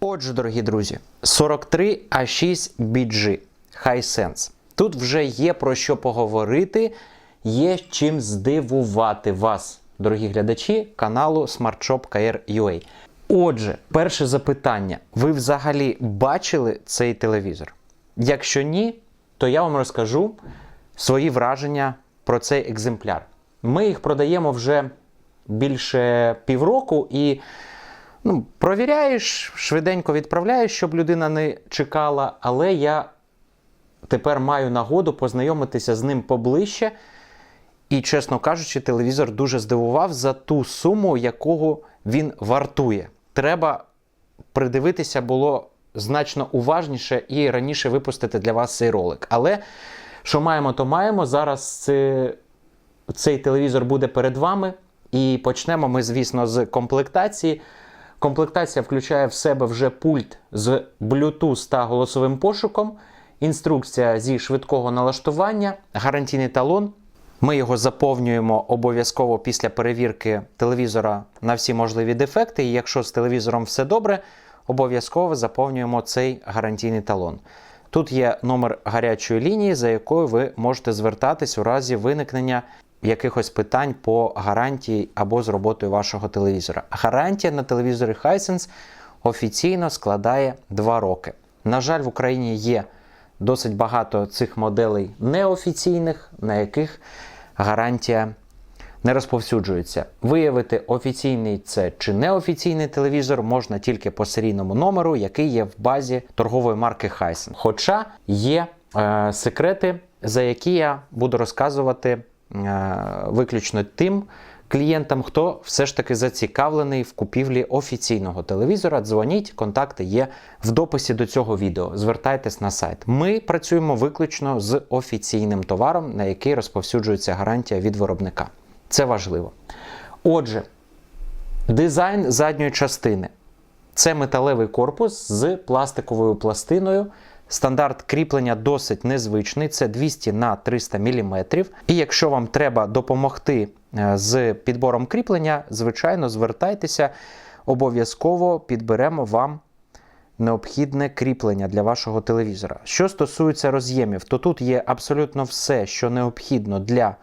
Отже, дорогі друзі, 43 a 6 BG Hisense. Тут вже є про що поговорити, є чим здивувати вас, дорогі глядачі каналу SmartShop.KR.UA. Отже, перше запитання: ви взагалі бачили цей телевізор? Якщо ні, то я вам розкажу свої враження про цей екземпляр. Ми їх продаємо вже більше півроку і ну, провіряєш, швиденько відправляєш, щоб людина не чекала, але я тепер маю нагоду познайомитися з ним поближче. І, чесно кажучи, телевізор дуже здивував за ту суму, якого він вартує. Треба придивитися було значно уважніше і раніше випустити для вас цей ролик. Але що маємо, то маємо. Зараз це, цей телевізор буде перед вами. І почнемо ми, звісно, з комплектації. Комплектація включає в себе вже пульт з Bluetooth та голосовим пошуком, інструкція зі швидкого налаштування, гарантійний талон. Ми його заповнюємо обов'язково після перевірки телевізора на всі можливі дефекти. І якщо з телевізором все добре, обов'язково заповнюємо цей гарантійний талон. Тут є номер гарячої лінії, за якою ви можете звертатись у разі виникнення якихось питань по гарантії або з роботою вашого телевізора. Гарантія на телевізорі Hisense офіційно складає 2 роки. На жаль, в Україні є досить багато цих моделей неофіційних, на яких гарантія не розповсюджується. Виявити офіційний це чи неофіційний телевізор можна тільки по серійному номеру, який є в базі торгової марки Hisense. Хоча є е, секрети, за які я буду розказувати виключно тим клієнтам, хто все ж таки зацікавлений в купівлі офіційного телевізора. Дзвоніть, контакти є в дописі до цього відео. Звертайтесь на сайт. Ми працюємо виключно з офіційним товаром, на який розповсюджується гарантія від виробника. Це важливо. Отже, дизайн задньої частини. Це металевий корпус з пластиковою пластиною. Стандарт кріплення досить незвичний, це 200 на 300 мм. І якщо вам треба допомогти е, з підбором кріплення, звичайно, звертайтеся, обов'язково підберемо вам необхідне кріплення для вашого телевізора. Що стосується роз'ємів, то тут є абсолютно все, що необхідно для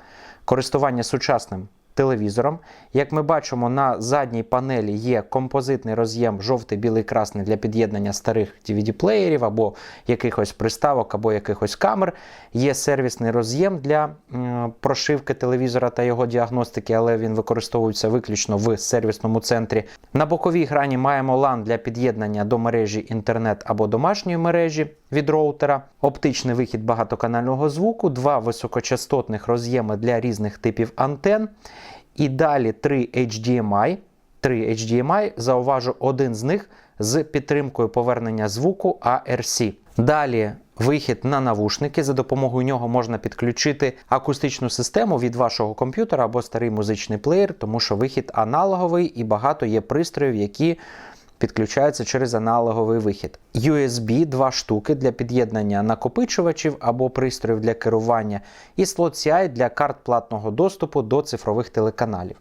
користування сучасним телевізором. Як ми бачимо, на задній панелі є композитний роз'єм жовтий, білий, красний для під'єднання старих DVD-плеєрів або якихось приставок, або якихось камер. Є сервісний роз'єм для прошивки телевізора та його діагностики, але він використовується виключно в сервісному центрі. На боковій грані маємо LAN для під'єднання до мережі інтернет або домашньої мережі від роутера, оптичний вихід багатоканального звуку, два високочастотних роз'єми для різних типів антен. І далі 3 HDMI. 3 HDMI, зауважу, один з них з підтримкою повернення звуку ARC. Далі вихід на навушники. За допомогою нього можна підключити акустичну систему від вашого комп'ютера або старий музичний плеєр, тому що вихід аналоговий і багато є пристроїв, які підключаються через аналоговий вихід. USB два штуки для під'єднання накопичувачів або пристроїв для керування, і слот CI для карт платного доступу до цифрових телеканалів.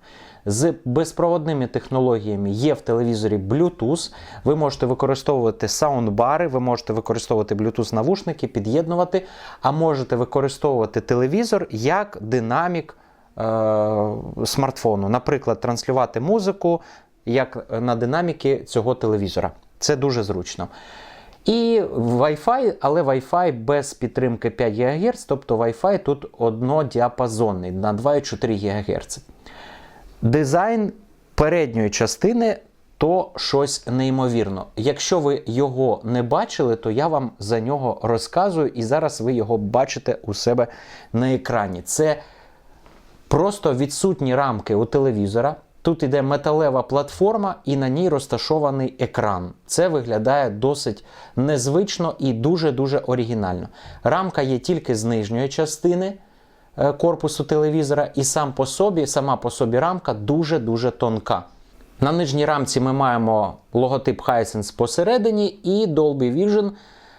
З безпроводними технологіями є в телевізорі Bluetooth. Ви можете використовувати саундбари, ви можете використовувати Bluetooth навушники, під'єднувати, а можете використовувати телевізор як динамік е- смартфону. Наприклад, транслювати музику як на динаміки цього телевізора. Це дуже зручно. І Wi-Fi, але Wi-Fi без підтримки 5 ГГц, тобто Wi-Fi тут однодіапазонний на 2,4 ГГц. Дизайн передньої частини то щось неймовірно. Якщо ви його не бачили, то я вам за нього розказую, і зараз ви його бачите у себе на екрані. Це просто відсутні рамки у телевізора. Тут іде металева платформа, і на ній розташований екран. Це виглядає досить незвично і дуже-дуже оригінально. Рамка є тільки з нижньої частини е, корпусу телевізора, і сам по собі, сама по собі рамка дуже-дуже тонка. На нижній рамці ми маємо логотип Hisense посередині і Dolby Vision,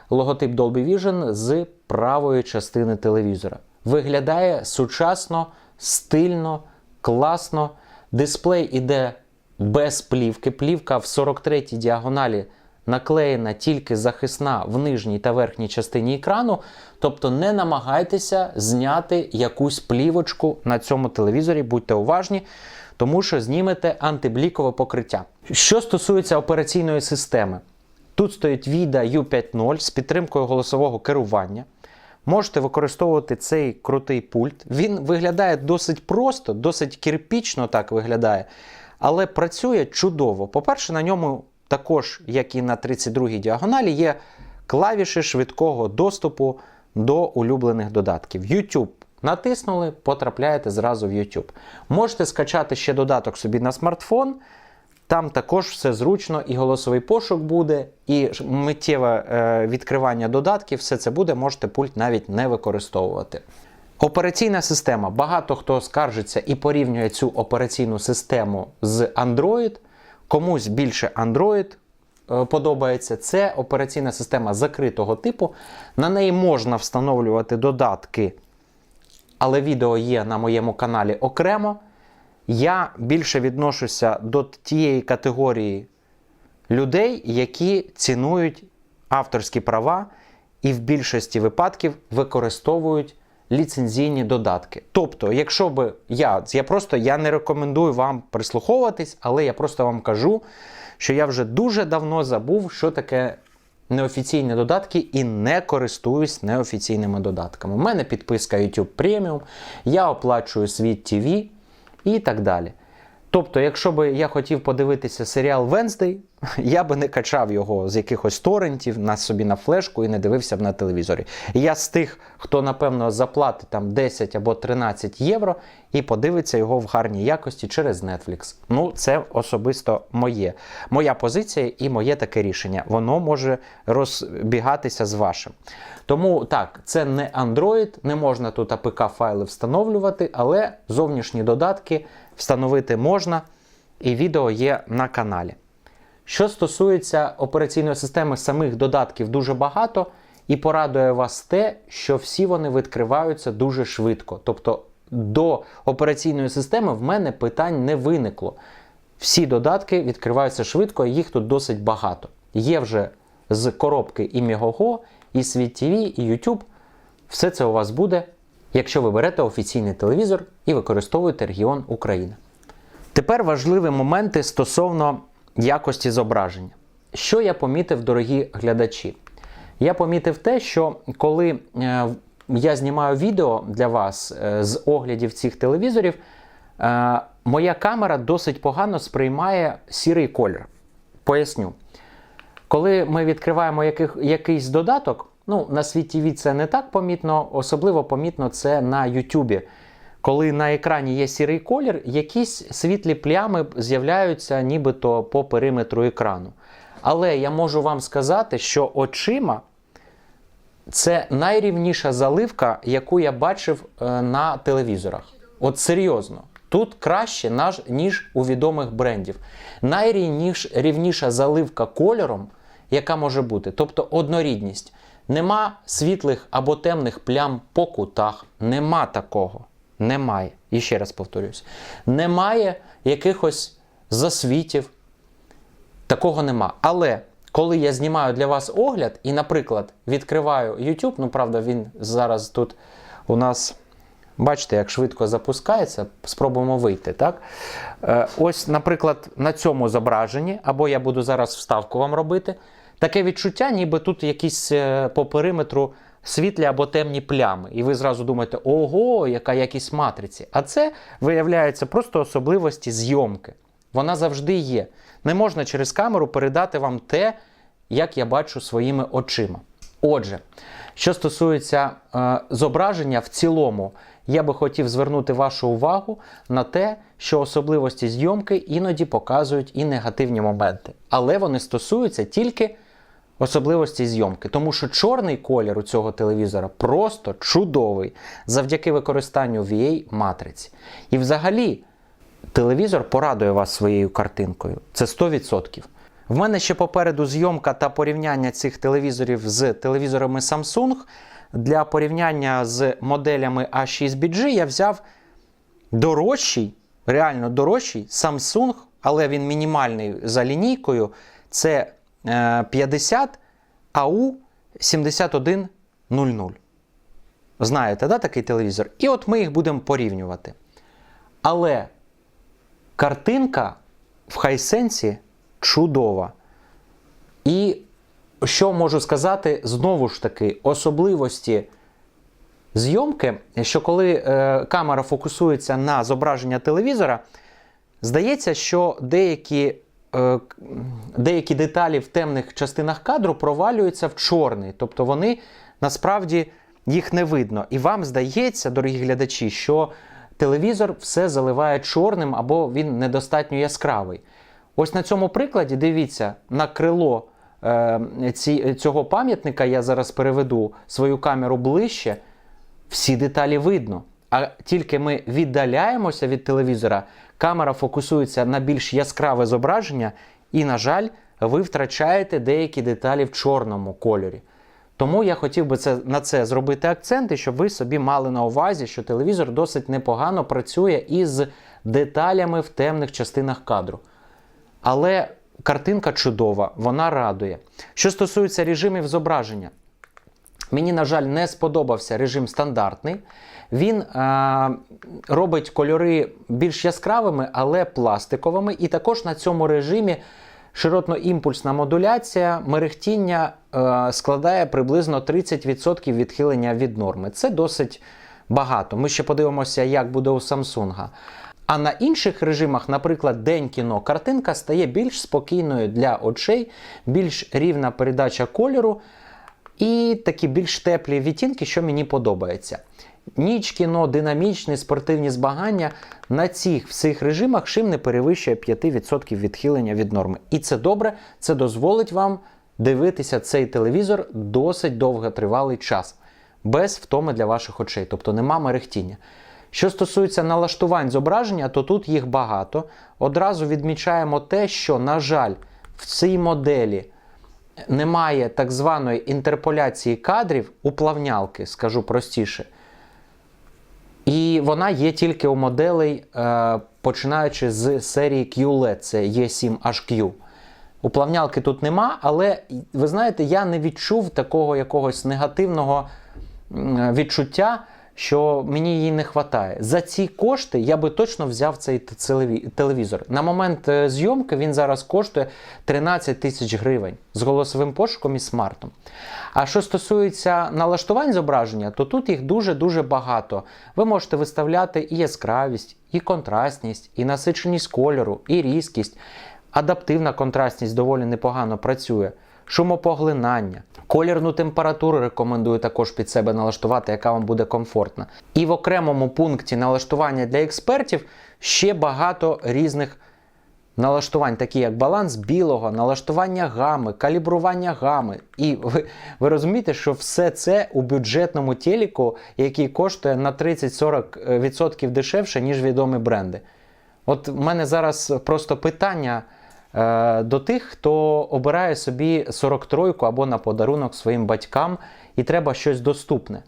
логотип Dolby Vision з правої частини телевізора. Виглядає сучасно, стильно, класно. Дисплей іде без плівки. Плівка в 43-й діагоналі наклеєна тільки захисна в нижній та верхній частині екрану. Тобто не намагайтеся зняти якусь плівочку на цьому телевізорі, будьте уважні, тому що знімете антиблікове покриття. Що стосується операційної системи, тут стоїть VIDA U50 з підтримкою голосового керування. Можете використовувати цей крутий пульт. Він виглядає досить просто, досить кирпічно так виглядає, але працює чудово. По-перше, на ньому також, як і на 32-й діагоналі, є клавіші швидкого доступу до улюблених додатків. YouTube натиснули, потрапляєте зразу в YouTube. Можете скачати ще додаток собі на смартфон. Там також все зручно, і голосовий пошук буде, і миттєве е, відкривання додатків, все це буде, можете пульт навіть не використовувати. Операційна система. Багато хто скаржиться і порівнює цю операційну систему з Android. Комусь більше Android е, подобається. Це операційна система закритого типу. На неї можна встановлювати додатки, але відео є на моєму каналі окремо. Я більше відношуся до тієї категорії людей, які цінують авторські права і в більшості випадків використовують ліцензійні додатки. Тобто, якщо би я, я просто я не рекомендую вам прислуховуватись, але я просто вам кажу, що я вже дуже давно забув, що таке неофіційні додатки і не користуюсь неофіційними додатками. У мене підписка YouTube Premium, я оплачую Світ TV і так далі. Тобто, якщо би я хотів подивитися серіал Венздей, я би не качав його з якихось торрентів на собі на флешку і не дивився б на телевізорі. Я з тих, хто напевно заплатить там 10 або 13 євро і подивиться його в гарній якості через Netflix. Ну, це особисто моє. Моя позиція і моє таке рішення. Воно може розбігатися з вашим. Тому так, це не Android, не можна тут APK-файли встановлювати, але зовнішні додатки встановити можна, і відео є на каналі. Що стосується операційної системи самих додатків, дуже багато, і порадує вас те, що всі вони відкриваються дуже швидко. Тобто до операційної системи в мене питань не виникло. Всі додатки відкриваються швидко, і їх тут досить багато. Є вже з коробки і Megogo, і Світ TV, і YouTube. Все це у вас буде, якщо ви берете офіційний телевізор і використовуєте регіон Україна. Тепер важливі моменти стосовно якості зображення. Що я помітив, дорогі глядачі? Я помітив те, що коли е, я знімаю відео для вас е, з оглядів цих телевізорів, е, моя камера досить погано сприймає сірий колір. Поясню. Коли ми відкриваємо яких, якийсь додаток, ну на світі це не так помітно, особливо помітно це на YouTube. Коли на екрані є сірий колір, якісь світлі плями з'являються нібито по периметру екрану. Але я можу вам сказати, що очима це найрівніша заливка, яку я бачив е, на телевізорах. От серйозно. Тут краще, ніж у відомих брендів. Найрівніша заливка кольором, яка може бути, тобто однорідність. Нема світлих або темних плям по кутах. Нема такого. Немає. І ще раз повторюсь: немає якихось засвітів. Такого нема. Але коли я знімаю для вас огляд і, наприклад, відкриваю YouTube, ну правда, він зараз тут у нас, бачите, як швидко запускається, спробуємо вийти. так? Е, ось, наприклад, на цьому зображенні, або я буду зараз вставку вам робити, таке відчуття, ніби тут якісь е, по периметру світлі або темні плями. І ви зразу думаєте, ого, яка якість матриці. А це виявляється просто особливості зйомки. Вона завжди є. Не можна через камеру передати вам те, як я бачу своїми очима. Отже, що стосується е, зображення в цілому, я би хотів звернути вашу увагу на те, що особливості зйомки іноді показують і негативні моменти. Але вони стосуються тільки особливості зйомки, тому що чорний колір у цього телевізора просто чудовий завдяки використанню VA матриці. І взагалі. Телевізор порадує вас своєю картинкою. Це 100%. В мене ще попереду зйомка та порівняння цих телевізорів з телевізорами Samsung. Для порівняння з моделями A6BG я взяв дорожчий, реально дорожчий Samsung, але він мінімальний за лінійкою. Це 50 AU 7100. Знаєте, да, такий телевізор? І от ми їх будемо порівнювати. Але картинка в Хайсенсі чудова. І що можу сказати, знову ж таки, особливості зйомки, що коли е, камера фокусується на зображення телевізора, здається, що деякі, деякі деталі в темних частинах кадру провалюються в чорний. Тобто вони насправді їх не видно. І вам здається, дорогі глядачі, що телевізор все заливає чорним або він недостатньо яскравий. Ось на цьому прикладі дивіться на крило е, цього пам'ятника. Я зараз переведу свою камеру ближче. Всі деталі видно. А тільки ми віддаляємося від телевізора, камера фокусується на більш яскраве зображення, і, на жаль, ви втрачаєте деякі деталі в чорному кольорі. Тому я хотів би це, на це зробити акценти, щоб ви собі мали на увазі, що телевізор досить непогано працює із деталями в темних частинах кадру. Але картинка чудова, вона радує. Що стосується режимів зображення, Мені, на жаль, не сподобався режим стандартний. Він е, робить кольори більш яскравими, але пластиковими. І також на цьому режимі широтно-імпульсна модуляція мерехтіння е, складає приблизно 30% відхилення від норми. Це досить багато. Ми ще подивимося, як буде у Samsung. А на інших режимах, наприклад, день кіно, картинка стає більш спокійною для очей, більш рівна передача кольору і такі більш теплі відтінки, що мені подобається. Ніч кіно, динамічні, спортивні збагання на цих всіх режимах шим не перевищує 5% відхилення від норми. І це добре, це дозволить вам дивитися цей телевізор досить довготривалий час, без втоми для ваших очей, тобто нема мерехтіння. Що стосується налаштувань зображення, то тут їх багато. Одразу відмічаємо те, що, на жаль, в цій моделі немає так званої інтерполяції кадрів у плавнялки, скажу простіше. І вона є тільки у моделей, е, починаючи з серії QLED, це E7HQ. У плавнялки тут нема, але ви знаєте, я не відчув такого якогось негативного відчуття, що мені її не вистачає. За ці кошти я би точно взяв цей телевізор. На момент е, зйомки він зараз коштує 13 тисяч гривень з голосовим пошуком і смартом. А що стосується налаштувань зображення, то тут їх дуже-дуже багато. Ви можете виставляти і яскравість, і контрастність, і насиченість кольору, і різкість. Адаптивна контрастність доволі непогано працює шумопоглинання. Колірну температуру рекомендую також під себе налаштувати, яка вам буде комфортна. І в окремому пункті налаштування для експертів ще багато різних налаштувань, такі як баланс білого, налаштування гами, калібрування гами. І ви, ви розумієте, що все це у бюджетному телеку, який коштує на 30-40% дешевше, ніж відомі бренди. От в мене зараз просто питання. Е, до тих, хто обирає собі 43-ку або на подарунок своїм батькам, і треба щось доступне.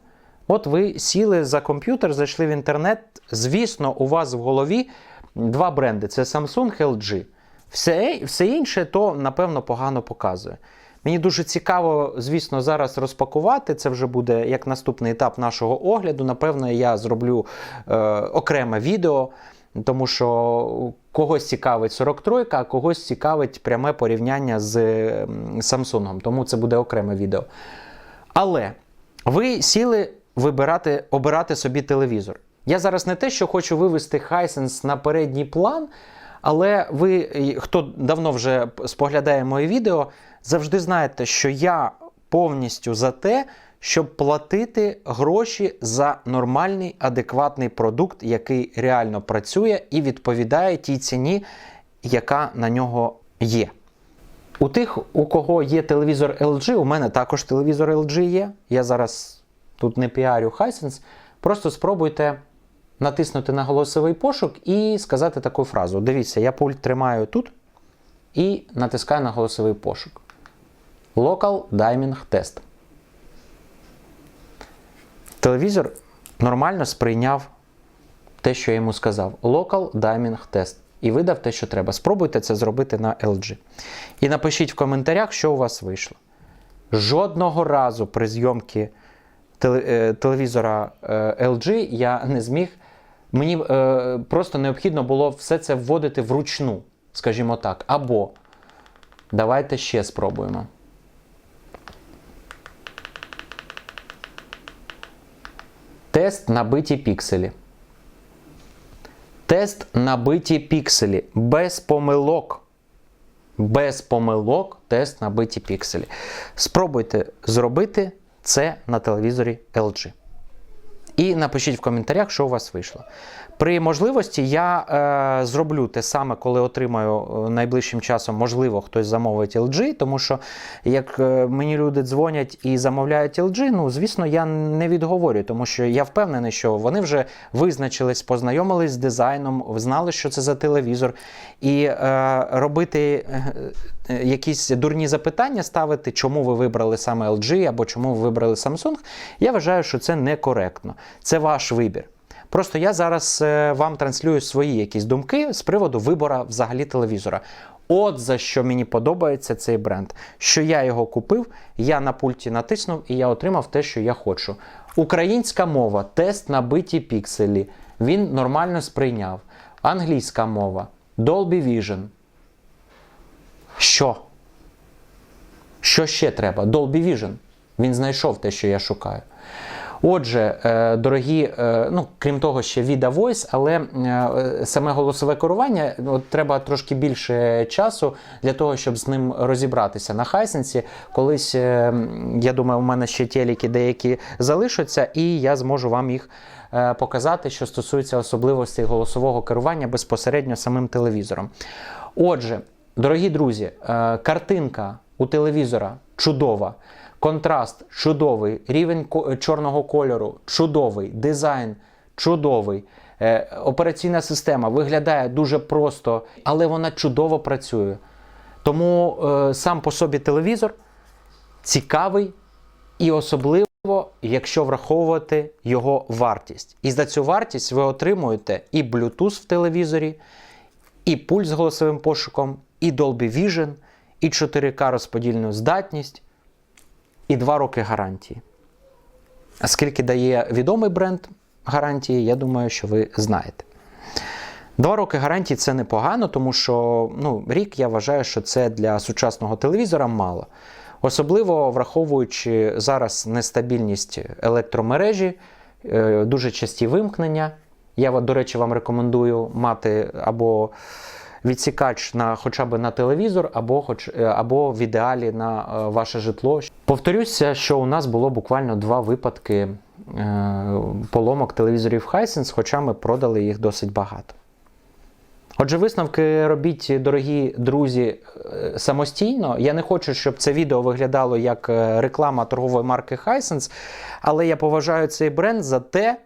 От ви сіли за комп'ютер, зайшли в інтернет. Звісно, у вас в голові два бренди: це Samsung LG. Все, все інше то, напевно, погано показує. Мені дуже цікаво, звісно, зараз розпакувати. Це вже буде як наступний етап нашого огляду. Напевно, я зроблю е, окреме відео. Тому що когось цікавить 43, а когось цікавить пряме порівняння з Samsung. Тому це буде окреме відео. Але ви сіли вибирати, обирати собі телевізор. Я зараз не те, що хочу вивести Hisense на передній план, але ви, хто давно вже споглядає моє відео, завжди знаєте, що я повністю за те щоб платити гроші за нормальний адекватний продукт, який реально працює і відповідає тій ціні, яка на нього є. У тих, у кого є телевізор LG, у мене також телевізор LG є. Я зараз тут не піарю Hisense. Просто спробуйте натиснути на голосовий пошук і сказати таку фразу. Дивіться, я пульт тримаю тут і натискаю на голосовий пошук. Local Diming Test. Телевізор нормально сприйняв те, що я йому сказав. Local Diming Test. і видав те, що треба. Спробуйте це зробити на LG. І напишіть в коментарях, що у вас вийшло. Жодного разу при зйомці е, телевізора е, LG я не зміг. Мені е, просто необхідно було все це вводити вручну, скажімо так. Або давайте ще спробуємо. Тест набиті пікселі. Тест набиті пікселі. Без помилок. Без помилок тест набиті пікселі. Спробуйте зробити це на телевізорі LG. І напишіть в коментарях, що у вас вийшло. При можливості я е, зроблю те саме, коли отримаю е, найближчим часом, можливо, хтось замовить LG, тому що як е, мені люди дзвонять і замовляють LG, ну звісно, я не відговорю, тому що я впевнений, що вони вже визначились, познайомились з дизайном, знали, що це за телевізор. І е, робити е, е, якісь дурні запитання, ставити, чому ви вибрали саме LG або чому ви вибрали Samsung, я вважаю, що це некоректно. Це ваш вибір. Просто я зараз е, вам транслюю свої якісь думки з приводу вибора взагалі телевізора. От за що мені подобається цей бренд. Що я його купив, я на пульті натиснув і я отримав те, що я хочу. Українська мова, тест набиті пікселі. Він нормально сприйняв. Англійська мова, Dolby Vision. Що? Що ще треба? Dolby Vision. Він знайшов те, що я шукаю. Отже, е, дорогі, е, ну крім того, ще Vida Voice, але е, саме голосове керування от, треба трошки більше часу для того, щоб з ним розібратися на Хайсенсі. Колись, я думаю, у мене ще теліки деякі залишаться, і я зможу вам їх показати, що стосується особливостей голосового керування безпосередньо самим телевізором. Отже, дорогі друзі, картинка у телевізора чудова. Контраст чудовий, рівень чорного кольору чудовий, дизайн чудовий. Е, операційна система виглядає дуже просто, але вона чудово працює. Тому е, сам по собі телевізор цікавий і особливо, якщо враховувати його вартість. І за цю вартість ви отримуєте і Bluetooth в телевізорі, і пульс з голосовим пошуком, і Dolby Vision, і 4К розподільну здатність, і 2 роки гарантії. А скільки дає відомий бренд гарантії, я думаю, що ви знаєте. Два роки гарантії це непогано, тому що ну, рік я вважаю, що це для сучасного телевізора мало. Особливо враховуючи зараз нестабільність електромережі, е, дуже часті вимкнення. Я, до речі, вам рекомендую мати або відсікач на хоча б на телевізор, або, хоч, е, або в ідеалі на е, ваше житло. Повторюся, що у нас було буквально два випадки е, поломок телевізорів Hisense, хоча ми продали їх досить багато. Отже, висновки робіть, дорогі друзі, самостійно. Я не хочу, щоб це відео виглядало як реклама торгової марки Hisense, але я поважаю цей бренд за те,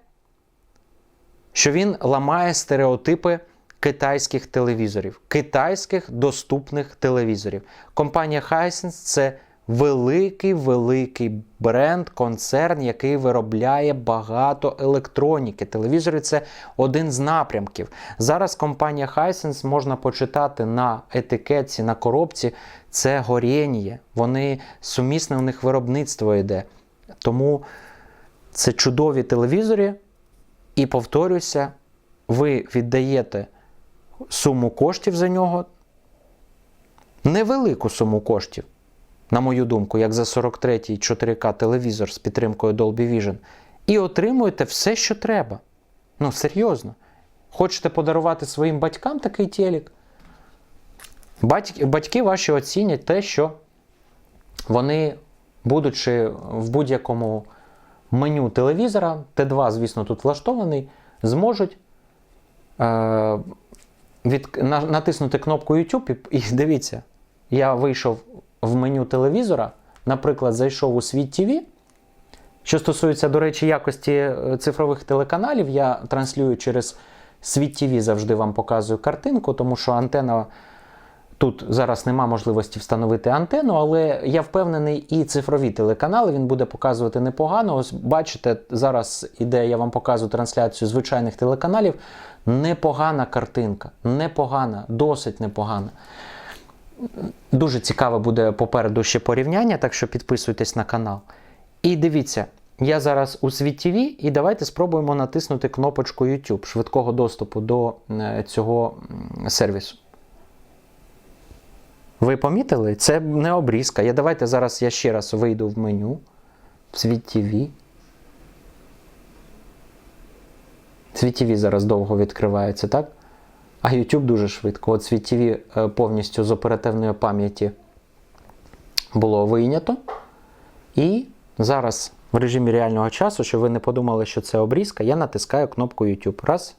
що він ламає стереотипи китайських телевізорів, китайських доступних телевізорів. Компанія Hisense це великий великий бренд, концерн, який виробляє багато електроніки. Телевізори це один з напрямків. Зараз компанія Hisense можна почитати на етикетці, на коробці. Це горєнє. Вони сумісне у них виробництво йде. Тому це чудові телевізори. І повторюся, ви віддаєте суму коштів за нього, невелику суму коштів, на мою думку, як за 43-й 4К телевізор з підтримкою Dolby Vision, і отримуєте все, що треба. Ну, серйозно. Хочете подарувати своїм батькам такий телек? Батьки, батьки ваші оцінять те, що вони, будучи в будь-якому меню телевізора, Т2, звісно, тут влаштований, зможуть е, від, на, натиснути кнопку YouTube і, і дивіться, я вийшов в меню телевізора, наприклад, зайшов у світ ТВ. Що стосується, до речі, якості е, цифрових телеканалів, я транслюю через світ ТВ, завжди вам показую картинку, тому що антена Тут зараз нема можливості встановити антенну, але я впевнений, і цифрові телеканали він буде показувати непогано. Ось бачите, зараз іде, я вам показую трансляцію звичайних телеканалів. Непогана картинка, непогана, досить непогана. Дуже цікаве буде попереду ще порівняння, так що підписуйтесь на канал. І дивіться, я зараз у світ і давайте спробуємо натиснути кнопочку YouTube швидкого доступу до е, цього сервісу. Ви помітили? Це не обрізка. Я давайте зараз я ще раз вийду в меню світ TV. Світ TV зараз довго відкривається, так? А YouTube дуже швидко. От світ TV е, повністю з оперативної пам'яті було вийнято. І зараз в режимі реального часу, щоб ви не подумали, що це обрізка, я натискаю кнопку YouTube. Раз.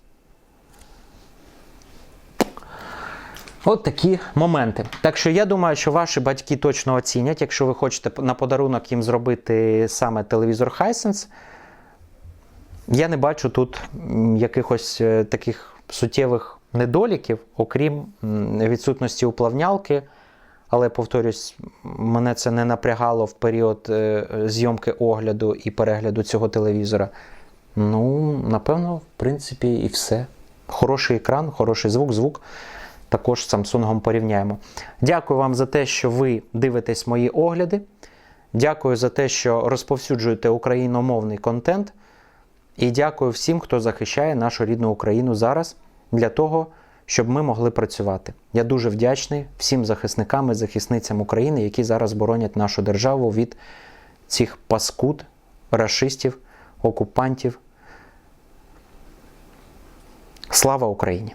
От такі моменти. Так що я думаю, що ваші батьки точно оцінять, якщо ви хочете на подарунок їм зробити саме телевізор Hisense. Я не бачу тут якихось е, таких суттєвих недоліків, окрім відсутності уплавнялки. Але повторюсь, мене це не напрягало в період е, зйомки огляду і перегляду цього телевізора. Ну, напевно, в принципі, і все. Хороший екран, хороший звук, звук. Також з Samsung порівняємо. Дякую вам за те, що ви дивитесь мої огляди. Дякую за те, що розповсюджуєте україномовний контент. І дякую всім, хто захищає нашу рідну Україну зараз для того, щоб ми могли працювати. Я дуже вдячний всім захисникам і захисницям України, які зараз боронять нашу державу від цих паскуд, рашистів, окупантів. Слава Україні!